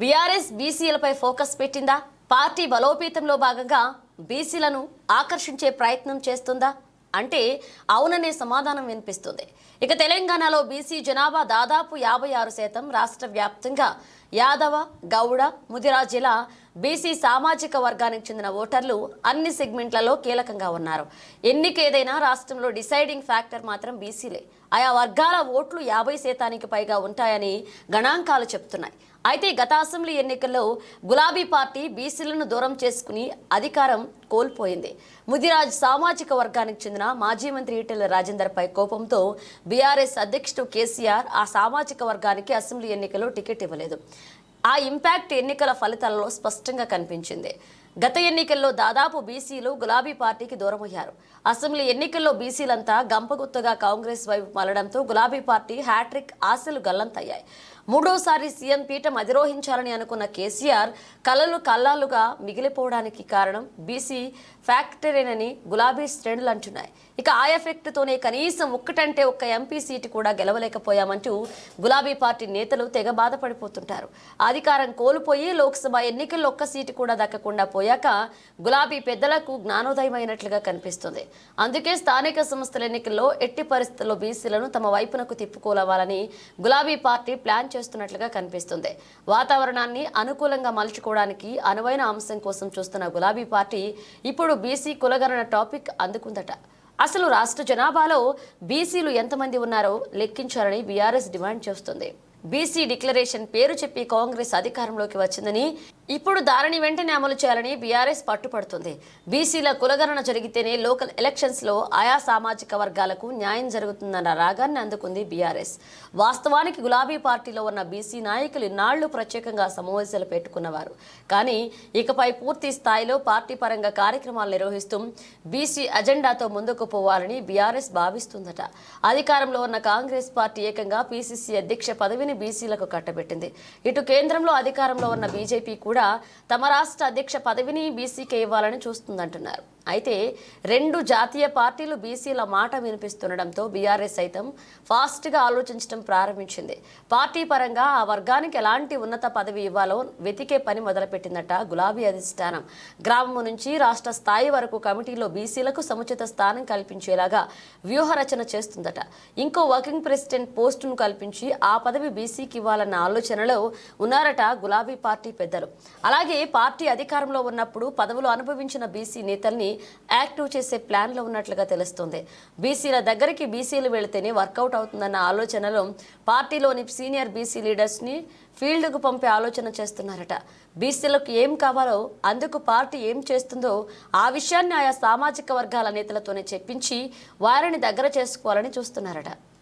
BRS బీసీలపై focus పెట్టిందా? Party బలోపేతంలో భాగంగా బీసీలను ఆకర్షించే ప్రయత్నం చేస్తుందా? అంటే అవుననే సమాధానం వినిపిస్తుంది. ఇక తెలంగాణలో బీసీ జనాభా దాదాపు యాభై ఆరు శాతం రాష్ట్ర వ్యాప్తంగా యాదవ గౌడ ముదిరాజిల బీసీ సామాజిక వర్గానికి చెందిన ఓటర్లు అన్ని సెగ్మెంట్లలో కీలకంగా ఉన్నారు. ఎన్నికేదైనా రాష్ట్రంలో డిసైడింగ్ ఫ్యాక్టర్ మాత్రం బీసీలే. ఆయా వర్గాల ఓట్లు యాభై శాతానికి పైగా ఉంటాయని గణాంకాలు చెప్తున్నాయి. అయితే గత అసెంబ్లీ ఎన్నికల్లో గులాబీ పార్టీ బీసీలను దూరం చేసుకుని అధికారం కోల్పోయింది. ముదిరాజ్ సామాజిక వర్గానికి చెందిన మాజీ మంత్రి ఈటెల రాజేందర్ పై కోపంతో బీఆర్ఎస్ అధ్యక్షుడు కేసీఆర్ ఆ సామాజిక వర్గానికి అసెంబ్లీ ఎన్నికల్లో టికెట్ ఇవ్వలేదు. ఆ ఇంపాక్ట్ ఎన్నికల ఫలితాలలో స్పష్టంగా కనిపించింది. గత ఎన్నికల్లో దాదాపు బీసీలు గులాబీ పార్టీకి దూరమయ్యారు. అసెంబ్లీ ఎన్నికల్లో బీసీలంతా గంపగుత్తగా కాంగ్రెస్ వైపు మలడంతో గులాబీ పార్టీ హ్యాట్రిక్ ఆశలు గల్లంతయ్యాయి. మూడోసారి సీఎం పీఠం అధిరోహించాలని అనుకున్న కేసీఆర్ కలలు కల్లాలుగా మిగిలిపోవడానికి కారణం బీసీ ఫ్యాక్టరీనని గులాబీ శ్రేణులు అంటున్నాయి. ఇక ఆ ఎఫెక్ట్తోనే కనీసం ఒక్కటంటే ఒక్క ఎంపీ సీటు కూడా గెలవలేకపోయామంటూ గులాబీ పార్టీ నేతలు తెగ బాధపడిపోతుంటారు. అధికారం కోల్పోయి లోక్సభ ఎన్నికల్లో ఒక్క సీటు కూడా దక్కకుండా పోయాక గులాబీ పెద్దలకు జ్ఞానోదయమైనట్లుగా కనిపిస్తుంది. అందుకే స్థానిక సంస్థల ఎన్నికల్లో ఎట్టి పరిస్థితుల్లో బీసీలను తమ వైపునకు తిప్పుకోవాలని గులాబీ పార్టీ ప్లాన్ చేస్తున్నట్లుగా కనిపిస్తుంది. వాతావరణాన్ని అనుకూలంగా మలుచుకోవడానికి అనువైన అంశం కోసం చూస్తున్న గులాబీ పార్టీ ఇప్పుడు బీసీ కులగణన టాపిక్ అందుకుందట. అసలు రాష్ట్ర జనాభాలో బీసీలు ఎంతమంది ఉన్నారో లెక్కించాలని బీఆర్ఎస్ డిమాండ్ చేస్తుంది. బీసీ డిక్లరేషన్ పేరు చెప్పి కాంగ్రెస్ అధికారంలోకి వచ్చిందని ఇప్పుడు దారిని వెంటనే అమలు చేయాలని బీఆర్ఎస్ పట్టుపడుతుంది. బీసీల కులగణన జరిగితేనే లోకల్ ఎలక్షన్స్లో ఆయా సామాజిక వర్గాలకు న్యాయం జరుగుతుందన్న రాగాన్ని అందుకుంది బీఆర్ఎస్. వాస్తవానికి గులాబీ పార్టీలో ఉన్న బీసీ నాయకులు ఇన్నాళ్ళు ప్రత్యేకంగా సమావేశాలు పెట్టుకున్నవారు. కానీ ఇకపై పూర్తి స్థాయిలో పార్టీ పరంగా కార్యక్రమాలు నిర్వహిస్తూ బీసీ అజెండాతో ముందుకు పోవాలని బీఆర్ఎస్ భావిస్తుందట. అధికారంలో ఉన్న కాంగ్రెస్ పార్టీ ఏకంగా పీసీసీ అధ్యక్ష పదవిని బీసీలకు కట్టబెట్టింది. ఇటు కేంద్రంలో అధికారంలో ఉన్న బీజేపీ కూడా కూడా తమ రాష్ట్ర అధ్యక్ష పదవిని బీసీకే ఇవ్వాలని చూస్తుందంటున్నారు. అయితే రెండు జాతీయ పార్టీలు బీసీల మాట వినిపిస్తుండడంతో బీఆర్ఎస్ సైతం ఫాస్ట్గా ఆలోచించడం ప్రారంభించింది. పార్టీ పరంగా ఆ వర్గానికి ఎలాంటి ఉన్నత పదవి ఇవ్వాలో వెతికే పని మొదలుపెట్టిందట గులాబీ అధిష్టానం. గ్రామం నుంచి రాష్ట్ర స్థాయి వరకు కమిటీలో బీసీలకు సముచిత స్థానం కల్పించేలాగా వ్యూహరచన చేస్తుందట. ఇంకో వర్కింగ్ ప్రెసిడెంట్ పోస్టును కల్పించి ఆ పదవి బీసీకి ఇవ్వాలన్న ఆలోచనలో ఉన్నారట గులాబీ పార్టీ పెద్దలు. అలాగే పార్టీ అధికారంలో ఉన్నప్పుడు పదవులు అనుభవించిన బీసీ నేతల్ని యాక్టివ్ చేసే ప్లాన్లో ఉన్నట్లుగా తెలుస్తుంది. బీసీల దగ్గరికి బీసీలు వెళితేనే వర్కౌట్ అవుతుందన్న ఆలోచనలో పార్టీలోని సీనియర్ బీసీ లీడర్స్ని ఫీల్డ్కు పంపే ఆలోచన చేస్తున్నారట. బీసీలకు ఏం కావాలో అందుకు పార్టీ ఏం చేస్తుందో ఆ విషయాన్ని ఆయా సామాజిక వర్గాల నేతలతోనే చెప్పించి వారిని దగ్గర చేసుకోవాలని చూస్తున్నారట.